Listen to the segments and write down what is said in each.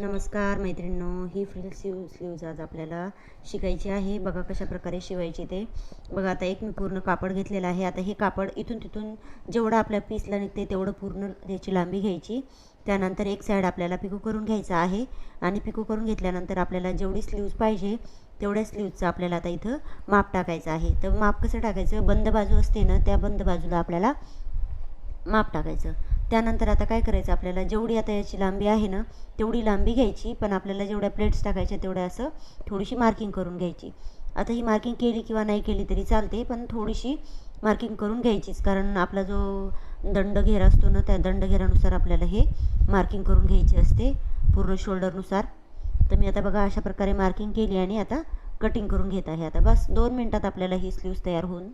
नमस्कार मैत्रिणींनो ही frill slew sleeves आज आपल्याला शिकायची आहे. बघा कशा प्रकारे शिवायची ते. बघा आता एक मी पूर्ण कापड घेतलेलं आहे. आता हे कापड इथून तिथून जेवढं आपल्या पीसला निघते तेवढं पूर्ण त्याची लांबी घ्यायची. त्यानंतर एक साईड आपल्याला पिको करून घ्यायचा आहे आणि पिको करून घेतल्यानंतर आपल्याला जेवढी स्लीव्ज पाहिजे तेवढ्या स्लीव्जचं आपल्याला आता इथं माप टाकायचं आहे. तर माप कसं टाकायचं? बंद बाजू असते ना त्या बंद बाजूला आपल्याला माप टाकायचं. त्यानंतर आता काय करायचं? आपल्याला जेवढी आता याची लांबी आहे ना तेवढी लांबी घ्यायची पण आपल्याला जेवढ्या प्लेट्स टाकायच्या तेवढ्या असं थोडीशी मार्किंग करून घ्यायची. आता ही मार्किंग केली किंवा नाही केली तरी चालते पण थोडीशी मार्किंग करून घ्यायचीच. कारण आपला जो दंडघेर असतो ना त्या दंडघेरानुसार आपल्याला हे मार्किंग करून घ्यायची असते पूर्ण शोल्डरनुसार तर मी आता बघा अशा प्रकारे मार्किंग केली आणि आता कटिंग करून घेत आहे. आता बस दोन मिनटात आपल्याला ही स्लीव्स तयार होऊन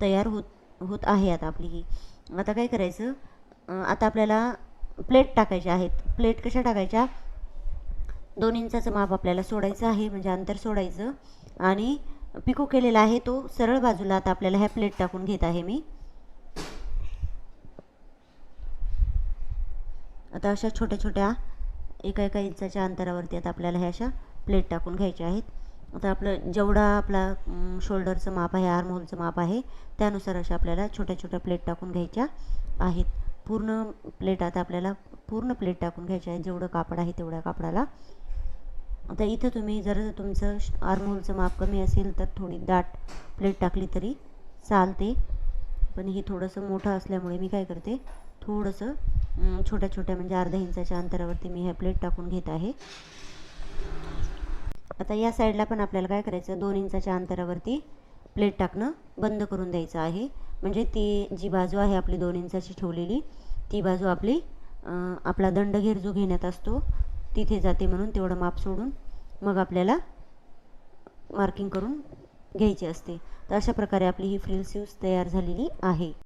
तयार होत होत आहे आता आपली ही. आता काय करायचं? आता आपल्याला प्लेट टाकायच्या आहेत. प्लेट कशा टाकायच्या? दोन इंचाचं माप आपल्याला सोडायचं आहे म्हणजे अंतर सोडायचं. आणि पिको केलेला आहे तो सरळ बाजूला. आता आपल्याला ह्या प्लेट टाकून घेत आहे मी. आता अशा छोट्या छोट्या एका एका इंचाच्या अंतरावरती आता आपल्याला ह्या अशा प्लेट टाकून घ्यायच्या आहेत. आता आपलं जेवढा आपला शोल्डरचं माप आहे आर्महोलचं माप आहे त्यानुसार अशा आपल्याला छोट्या छोट्या प्लेट टाकून घ्यायच्या आहेत. पूर्ण प्लेट आता आपल्याला पूर्ण प्लेट टाकून घ्यायची आहे. जेवढं कापड आहे तेवढ्या कापडाला. आता इथं तुम्ही जर तुमचं आर्महोलचं माप कमी असेल तर थोडी दाट प्लेट टाकली तरी चालते. पण हे थोडंसं मोठं असल्यामुळे मी काय करते थोडंसं छोट्या छोट्या म्हणजे अर्ध्या इंचाच्या अंतरावरती मी ह्या प्लेट टाकून घेत आहे. आता या साईडला पण आपल्याला काय करायचं दोन इंचाच्या अंतरावरती प्लेट टाकणं बंद करून द्यायचं आहे. म्हणजे ती जी बाजू आहे आपली दोन इंचाची ठेवलेली ती बाजू आपली आपला दंडघेर जो घेण्यात असतो तिथे जाते म्हणून तेवढं माप सोडून मग आपल्याला मार्किंग करून घ्यायची असते. तर अशा प्रकारे आपली ही फ्रिल स्लीव्स तयार झालेली आहे.